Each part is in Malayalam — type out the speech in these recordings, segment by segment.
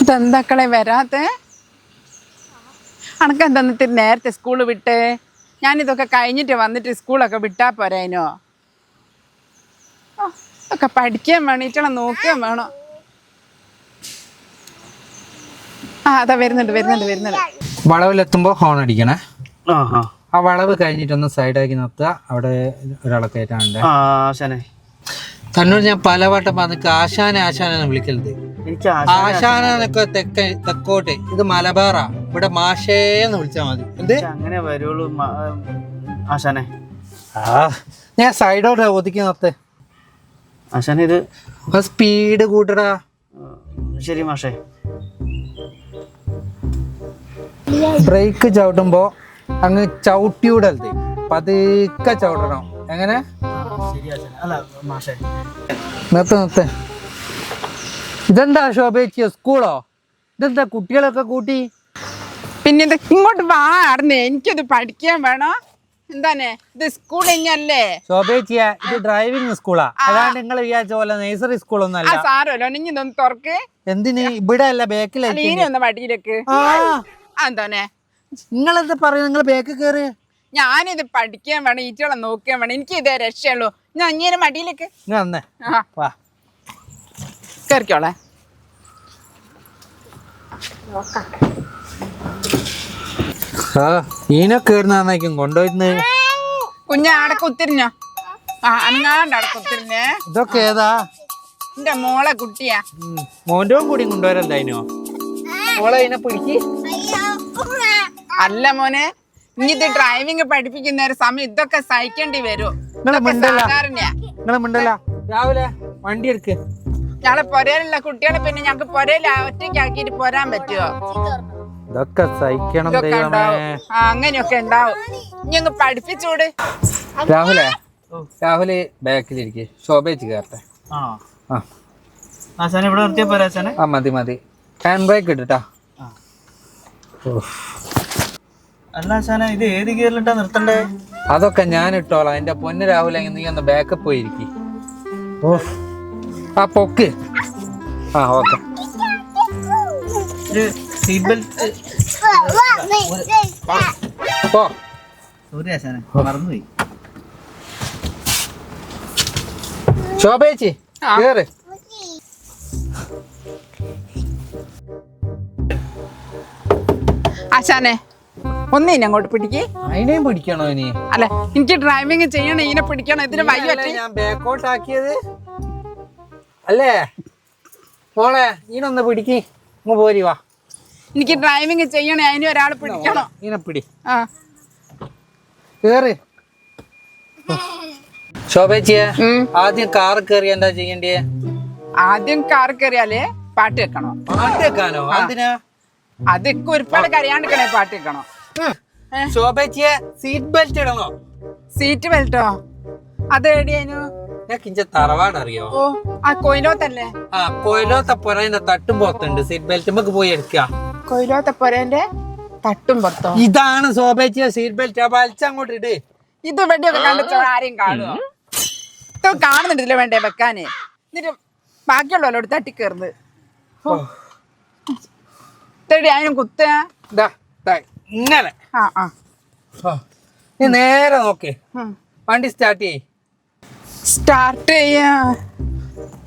ഇതെന്താക്കളെ വരാത്തെ? അണക്ക് എന്താ നേരത്തെ സ്കൂൾ വിട്ട്? ഞാനിതൊക്കെ കഴിഞ്ഞിട്ട് വന്നിട്ട് സ്കൂളൊക്കെ വിട്ടാ പോരായിനോ ഒക്കെ പഠിക്കാൻ വേണീട്ടണം നോക്കാൻ വേണോ. ആ അതാ വരുന്നുണ്ട് വരുന്നുണ്ട് വരുന്നുണ്ട്. വളവിലെത്തുമ്പോൾ ഹോൺ അടിക്കണേ. ആ വളവ് കഴിഞ്ഞിട്ടൊന്ന് സൈഡാക്കി നിർത്തുക. അവിടെ ഒരാളെ കയറ്റാനുണ്ട്. തന്നോട് ഞാൻ പലവട്ടം പറഞ്ഞ ആശാന ആശാനെ വിളിക്കരുത് ആശാനെ. ആശാനൊക്കെ തെക്ക തെക്കോട്ടെ ഇത് മലബാറാ ഇവിടെ മാഷേന്ന് വിളിച്ചാ മതി. എന്ത്? അങ്ങനെ വരുള്ളൂ ആശാനെ. ആ ഞാൻ സൈഡോട്ട് ഒതുക്കി നിർത്തേ. ആശാനെ ഇത് സ്പീഡ് കൂട്ടടാ. ശരി മാഷേ. ബ്രേക്ക് ചവിട്ടുമ്പോ അങ്ങ് ചവിട്ടിയൂടല്ലേ പതുക്കെ ചവിട്ടണം. എങ്ങനെ? അല്ല മാഷേ. നിർത്ത് നിർത്ത്. ഇതെന്താ ശോഭേച്ചിയോ സ്കൂളോ? ഇതെന്താ കുട്ടികളൊക്കെ കൂട്ടി? പിന്നെ ഇത് ഇങ്ങോട്ട് വാ അറിഞ്ഞേ എനിക്കത് പഠിക്കാൻ വേണോ. എന്താണേ? ഇത് സ്കൂൾ കഴിഞ്ഞല്ലേ ശോഭേച്ചിയ ഇത് ഡ്രൈവിംഗ് സ്കൂളാ. അതാണ് നിങ്ങൾ വിചാരിച്ച പോലെ നേഴ്സറി സ്കൂളൊന്നും ആ അല്ല സാരമല്ലോ ഇനി ഇതൊന്ന് തുറക്ക്. എന്തിന്? ഇവിടെ അല്ല അല്ല ഒന്ന് വടിയിലേക്ക്. ആ. എന്താണേ? നിങ്ങൾ എന്താ പറയുക? നിങ്ങൾ ബാക്ക് കയറി. ഞാനിത് പഠിക്കാൻ വേണം ഈറ്റകളെ നോക്കാൻ വേണം. എനിക്ക് ഇതേ രക്ഷയുള്ളൂ. ഞാൻ മടിയിലേക്ക്. ഇങ്ങ് വന്നേ. ആ. വാ. കയറിക്കോളെ ആ ഈനെ കയറുന്നായിരിക്കും കൊണ്ടുപോയിരുന്നത് കുഞ്ഞ ആടെ കുത്തിരിഞ്ഞോ ആ അനങ്ങാണ്ട് ആടെ കുത്തിരിഞ്ഞേ ഇതൊക്കെ ഏതാ? എന്റെ മോളെ കുട്ടിയാ. ഉം. മോന്റെയും കൂടി കൊണ്ടുവരണ്ടായിനോ മോളെ പിടിക്ക്. അല്ല മോനെ ഇനി ഇത് ഡ്രൈവിംഗ് പഠിപ്പിക്കുന്ന ഒരു സമയം ഇതൊക്കെ സഹിക്കേണ്ടി വരും. രാവിലെ വണ്ടി എടുക്ക്. ഞങ്ങളെ പൊരയിലുള്ള കുട്ടികളെ പിന്നെ ഞങ്ങക്ക് പൊരയിൽ ആക്കിട്ട് പോരാൻ പറ്റുമോ ഇതൊക്കെ സഹിക്കണം അങ്ങനെയൊക്കെ ഉണ്ടാവും. ഇനി അങ്ങ് പഠിപ്പിച്ചൂട്. രാഹുലേ? രാഹുൽ ബാക്കിലിരിക്കെ. ശോഭയിച്ച് കയറട്ടെ ആ. മതി മതി. ഹാൻഡ് ബ്രേക്ക് ഇട്ടിട്ടാ ആ. അല്ല ഇത് ഏത് ഗിയറിലിട്ടാ നിർത്തണ്ടേ? അതൊക്കെ ഞാൻ ഇട്ടോളാം. എന്റെ പൊന്ന് രാഹുലെ നീ ഒന്ന് ബാക്കപ്പ് പോയിരിക്കും ഓ ആ പൊക്ക്. ആ ഓക്കെ. ഒരു സീറ്റ് ബെൽറ്റ് പോ. സോറി ആശാനെ മറന്നുപോയി. ശോഭേച്ചി ആ. കേറ്. ആശാനെ ഒന്ന് ഇനി അങ്ങോട്ട് പിടിക്കേ. അതിനെയും പിടിക്കണോ ഇനി? അല്ല എനിക്ക് ഡ്രൈവിംഗ് ചെയ്യണം ഇതിനെ പിടിക്കണം. ഇതിന് വയ്യ ഞാൻ ബാക്കോട്ട് ആക്കിയത്. അല്ലേ? മോളെ ഈനൊന്ന് പിടിക്ക്. ഇങ്ങ് പോരി വാ. എനിക്ക് ഡ്രൈവിംഗ് ചെയ്യണേ അതിന് ഒരാൾ പിടിക്കണം. ഇനെ പിടി. ആ. കേറ്. ശോഭേച്ചിയെ ആദ്യം കാർ കയറി എന്താ ചെയ്യണ്ടേ ആദ്യം കാർ കയറിയാലേ പാട്ട് വെക്കണോ? പാട്ട് വെക്കാനോ? അതിനാ അതൊക്കെ ഒരുപാട് കരയാണ്ടിക്കണേ പാട്ട് വെക്കണം? ശോഭേച്ചിയെ സീറ്റ് ബെൽറ്റ് ഇടണോ? സീറ്റ് ബെൽറ്റോ അത് എവിടെയായിരുന്നു ഞാൻ കിഞ്ച തറവാട് അറിയോ ഓ ആ കൊയിലോത്തല്ലേ? ആ കൊയിലോത്ത പുറയിന്റെ തട്ടും പുറത്തുണ്ട്. സീറ്റ് ബെൽറ്റ് നമുക്ക് പോയി എടുക്കുക കൊയിലോത്ത പൊരേന്റെ തട്ടും പുറത്തോ? ഇതാണ് ശോഭേച്ചിയെ സീറ്റ് ബെൽറ്റ് ആ വലിച്ചങ്ങോട്ട് ഇട്. ഇത് വെടിയൊക്കെ ആരെയും കാണുമോ കാണുന്നുണ്ടല്ലോ വേണ്ടേ വെക്കാന്. എന്നിട്ട് ബാക്കിയുള്ളവരോട് തട്ടി തേടി അതിനും കുത്ത ഇങ്ങനെ. ആ ആ. നീ നേരെ നോക്കേ. വണ്ടി സ്റ്റാർട്ട് ചെയ്യ. സ്റ്റാർട്ട് ചെയ്യാ?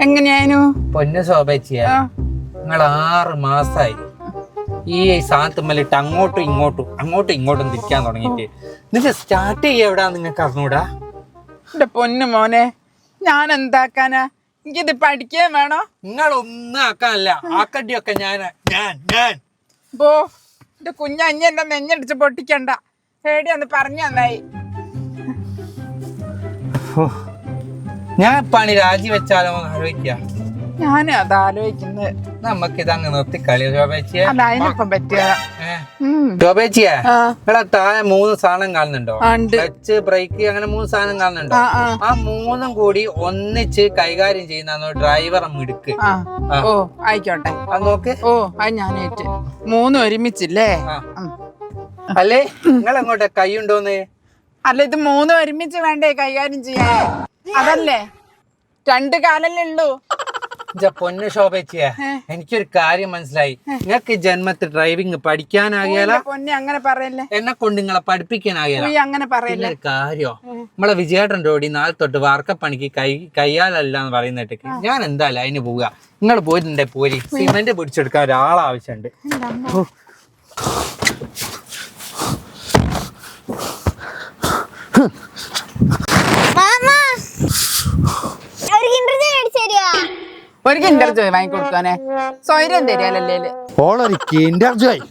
എങ്ങനെയായിരുന്നു? പൊന്നു ശോഭേച്ചിയെ നിങ്ങൾ ആറ് മാസായി. ഈ സാധനത്തുമ്മലിട്ട് അങ്ങോട്ടും ഇങ്ങോട്ടും അങ്ങോട്ടും ഇങ്ങോട്ടും തിരിക്കാൻ തുടങ്ങിയിട്ട്. എന്നിട്ട് സ്റ്റാർട്ട് ചെയ്യ എവിടാ നിങ്ങൾക്ക് അറിഞ്ഞൂടാ? എന്റെ പൊന്നു മോനെ ഞാൻ എന്താക്കാനാ? എനിക്കിത് പഠിക്കാൻ വേണോ? നിങ്ങൾ ഒന്നും ആക്കാനല്ല ആക്കടിയൊക്കെ ഞാൻ ഞാൻ ഞാൻ. ബോ എന്റെ കുഞ്ഞഞ്ഞ എന്റെ നെഞ്ഞടിച്ച് പൊട്ടിക്കണ്ട. പേടിയൊന്ന് പറഞ്ഞു തന്നായി. ഞാൻ പണി രാജിവെച്ചാലോ ആലോചിക്കുക ഞാനും അത് ആലോചിക്കുന്നത് നമുക്ക് ഇതങ്ങ് നിർത്തി കളി ശോഭേച്ചിയെ അല്ല അതിനൊപ്പം. ഉം. ശോഭേച്ചിയെ താഴെ മൂന്ന് സാധനം കാണുന്നുണ്ടോ? ക്ലച്ച് ബ്രേക്ക് അങ്ങനെ മൂന്ന് സാധനം കാണുന്നുണ്ടോ? ആ മൂന്നും കൂടി ഒന്നിച്ച് കൈകാര്യം ചെയ്യുന്ന ഡ്രൈവറെ മിടുക്ക്. ഓ ആയിക്കോട്ടെ. അത് നോക്ക്. ഓ അത് ഞാനേറ്റ്. മൂന്നും ഒരുമിച്ചില്ലേ. അല്ലേ? നിങ്ങൾ എങ്ങോട്ടെ കൈയുണ്ടോന്ന്? അല്ല ഇത് മൂന്നും ഒരുമിച്ച് വേണ്ടേ കൈകാര്യം ചെയ്യാൻ? അതല്ലേ? രണ്ട് കാലല്ലേ ഉള്ളൂ. പൊന്നു ശോഭച്ചിയെ എനിക്കൊരു കാര്യം മനസ്സിലായി. നിങ്ങൾക്ക് ജന്മത്തിൽ ഡ്രൈവിംഗ് പഠിക്കാനാകിയാല പൊന്നെ അങ്ങനെ പറയല്ലേ? എന്നെ കൊണ്ട് നിങ്ങളെ പഠിപ്പിക്കാനാകിയാല അങ്ങനെ പറയല്ലേ? ഒരു കാര്യോ? നമ്മളെ വിജയേട്ടന്റെ ഓടി നാളെ തൊട്ട് വാർക്കപ്പണിക്ക് കൈ കയ്യാലല്ല എന്ന് പറയുന്നിട്ടേക്ക് ഞാൻ എന്തായാലും അതിന് പോവുക? നിങ്ങൾ പോയിട്ടുണ്ടെ പോരി? സിമെന്റ് പിടിച്ചെടുക്കാൻ ഒരാളാവശ്യമുണ്ട് മാമ ഒരു കിണ്ടർ ജോയ് വാങ്ങി കൊടുക്കാനെ സ്വൈര്യം തരികയല്ലേ ഓളൊരു കിൻഡർ ജോയ്